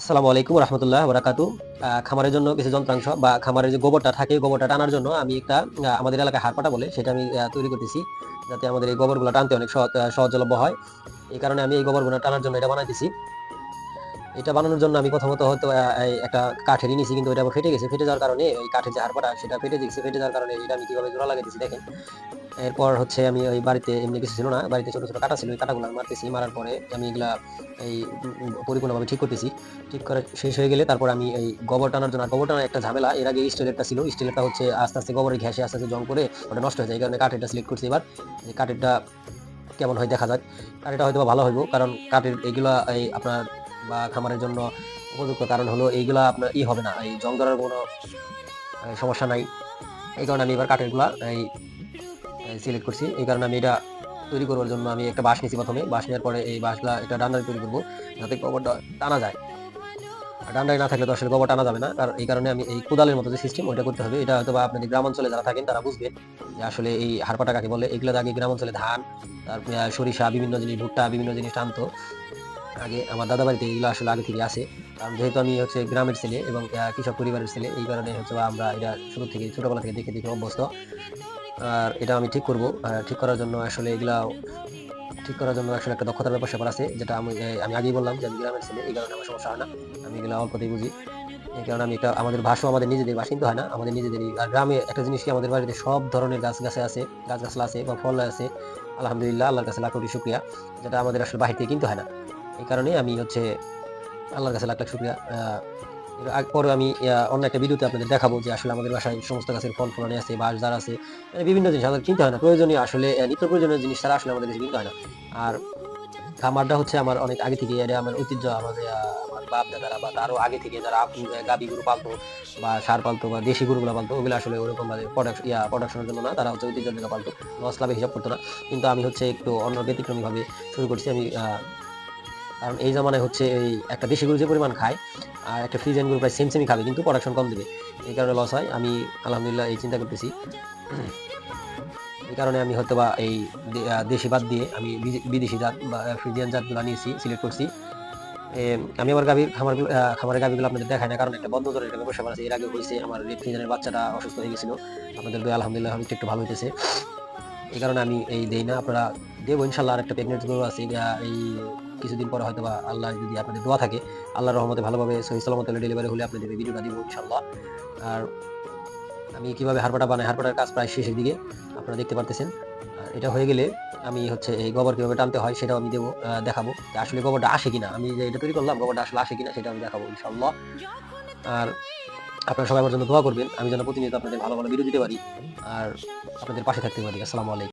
আসসালামু আলাইকুম রহমতুল্লাহ বরাকাতু খামারের জন্য কিছু যন্ত্রাংশ বা খামারের যে গোবরটা থাকে গোবরটা টানার জন্য আমি একটা আমাদের এলাকায় হারপাটা বলে সেটা আমি তৈরি করতেছি, যাতে আমাদের এই গোবরগুলো টানতে অনেক সহজ সহজলভ্য হয়। এই কারণে আমি এই গোবরগুলো টানার জন্য এটা বানাইতেছি। এটা বানানোর জন্য আমি প্রথমত হয়তো একটা কাঠের নিয়েছি কিন্তু এটা ফেটে গেছে। ফেটে যাওয়ার কারণে ওই কাঠের যে হারপাটা সেটা ফেটে গেছে ফেটে যাওয়ার কারণে এটা আমি কীভাবে জোড়া লাগাইতেছি দেখেন। এরপর হচ্ছে আমি ওই বাড়িতে এমনি কিছু ছিল না, বাড়িতে ছোট ছোট কাটা ছিল, ওই কাটাগুলো মারতেছি। মারার পরে আমি এগুলা এই পরিপূর্ণভাবে ঠিক করতেছি। ঠিক করে শেষ হয়ে গেলে তারপর আমি এই গোবর টানার জন্য গোবর টানার একটা ঝামেলা, এর আগে স্টিলেরটা ছিল। স্টিলেরটা হচ্ছে আস্তে আস্তে গোবরের ঘেসে আস্তে আস্তে জং করে ওটা নষ্ট হয়ে যায়। এই কারণে কাঠেরটা সিলেক্ট করছি এবার। এই কাঠেরটা কেমন হয় দেখা যাক। কাঠেরটা হয়তো ভালো হইব, কারণ কাঠের এইগুলা এই আপনার বা খামারের জন্য উপযুক্ত কারণ হলো এইগুলা আপনার ই হবে না। এই জং ধরার কোনো সমস্যা নাই। এই কারণে আমি এবার কাঠেরগুলা, এই সিলেক্ট করছি। এই কারণে আমি এটা তৈরি করার জন্য আমি একটা বাঁশ নিয়েছি প্রথমে। বাঁশ নেওয়ার পরে এই বাঁশগুলা এটা ডান্ডায় তৈরি করব, যাতে গোবরটা টানা যায়। ডান্ডায় না থাকলে তো আসলে গোবর টানা যাবে না। আর এই কারণে আমি এই কোদালের মতো যে সিস্টেম ওইটা করতে হবে। এটা হয়তো বা আপনাদের গ্রাম অঞ্চলে যারা থাকেন, তারা বুঝবেন যে আসলে এই হারপাটা কাকে বলে। এগুলো আগে গ্রাম অঞ্চলে ধান, তারপরে সরিষা, বিভিন্ন জিনিস, ভুট্টা, বিভিন্ন জিনিস টানতো। আগে আমার দাদা বাড়িতে এগুলো আসলে আগে থেকে আসে কারণ যেহেতু আমি হচ্ছে গ্রামের ছেলে এবং কৃষক পরিবারের ছেলে, এই কারণে হচ্ছে আমরা এটা শুরু থেকে, ছোটবেলা থেকে দেখে দেখে অভ্যস্ত। আর এটা আমি ঠিক করব। ঠিক করার জন্য আসলে এগুলা, ঠিক করার জন্য আসলে একটা দক্ষতার ব্যাপার স্যাপার আছে, যেটা আমি আমি আগেই বললাম যে আমি গ্রামের ছেলে, এই কারণে আমার সমস্যা হয় না। আমি এগুলো অল্পতেই বুঝি। এই কারণে আমি এটা, আমাদের ভাষা আমাদের নিজেদের বাস কিন্তু হয় না। আমাদের নিজেদেরই, আর গ্রামে একটা জিনিস কি, আমাদের বাড়িতে সব ধরনের গাছ গাছে আছে গাছ গাছলা আছে বা ফল আছে। আলহামদুলিল্লাহ, আল্লাহর কাছে লাখ কোটি শুক্রিয়া। যেটা আমাদের আসলে বাহির থেকে কিনতে হয় না। এই কারণে আমি হচ্ছে আল্লাহর কাছে লাখ লাখ শুক্রিয়া পরে আমি অন্য একটা ভিডিওতে আপনাদের দেখাবো যে আসলে আমাদের বাসায় সমস্ত গাছের ফল ফলানি আছে, বাঁশ দ্বার আছে মানে বিভিন্ন জিনিস আমাদের কিনতে হয় না। প্রয়োজনীয় আসলে নিত্য প্রয়োজনীয় জিনিস ছাড়া আসলে আমাদের কিছু কিনতে হয় না। আর খামারটা হচ্ছে আমার অনেক আগে থেকে, এটা আমার ঐতিহ্য, আমাদের আমার বাপ দাদারা বা তারও আগে থেকে যারা গাভী গরু পালতো বা সার পালতো বা দেশি গরুগুলো পালতো, ওগুলো আসলে ওরকম ভাবে প্রোডাকশন ইয়া প্রোডাকশনের জন্য না, তারা হচ্ছে ঐতিহ্যের জন্য পালতো। লাভে হিসাব করতো না। কিন্তু আমি হচ্ছে একটু অন্য ব্যতিক্রমী ভাবে শুরু করছি। আমি কারণ এই জামানায় হচ্ছে এই একটা দেশি গরু যে পরিমাণ খায় আর একটা ফ্রিজেন গরু প্রায় সেম সেমই খাবে, কিন্তু প্রোডাকশন কম দেবে। এই কারণে লস হয়। আমি আলহামদুলিল্লাহ এই চিন্তা করতেছি। এই কারণে আমি হয়তো বা এই দেশি বাদ দিয়ে আমি বিদেশি জাত বা ফ্রিজিয়ান জাতগুলো নিয়েছি সিলেক্ট করছি। আমি আমার গাভীর খামারগুলো খামারের গাভীগুলো আপনাদের দেখাই না, কারণ একটা বন্ধ ধরে একটা ব্যবসা আছে এর আগে হয়েছে, আমার রেফ্রিজারের বাচ্চাটা অসুস্থ হয়ে গেছিল। আপনাদের দয়া, আলহামদুলিল্লাহ একটু একটু ভালো হইতেছে। এই কারণে আমি এই দেই না, আপনারা দেবো, ইনশাল্লাহ আর একটা প্রেগনেন্ট গরু আছে এই কিছুদিন পরে হয়তো বা আল্লাহ যদি আপনাদের দোয়া থাকে, আল্লাহর রহমতে ভালোভাবে সহি সালামত ডেলিভারি হলে আপনাদের এই ভিডিওটা দিব ইনশাল্লাহ আর আমি কীভাবে হারপাটা বানাই হারপাটার কাজ প্রায় শেষের দিকে আপনারা দেখতে পারতেছেন। আর এটা হয়ে গেলে আমি হচ্ছে এই গোবর কীভাবে টানতে হয় সেটাও আমি দেবো দেখাবো যে আসলে গোবরটা আসে কিনা। আমি যে এটা তৈরি করলাম, গোবরটা আসলে আসে কিনা সেটা আমি দেখাবো ইনশাল্লাহ আর আপনারা সবাই আমার জন্য দোয়া করবেন, আমি যেন প্রতিনিয়ত আপনাদের ভালো ভালো ভিডিও দিতে পারি, আর আপনাদের পাশে থাকতে পারি। আসসালামু আলাইকুম।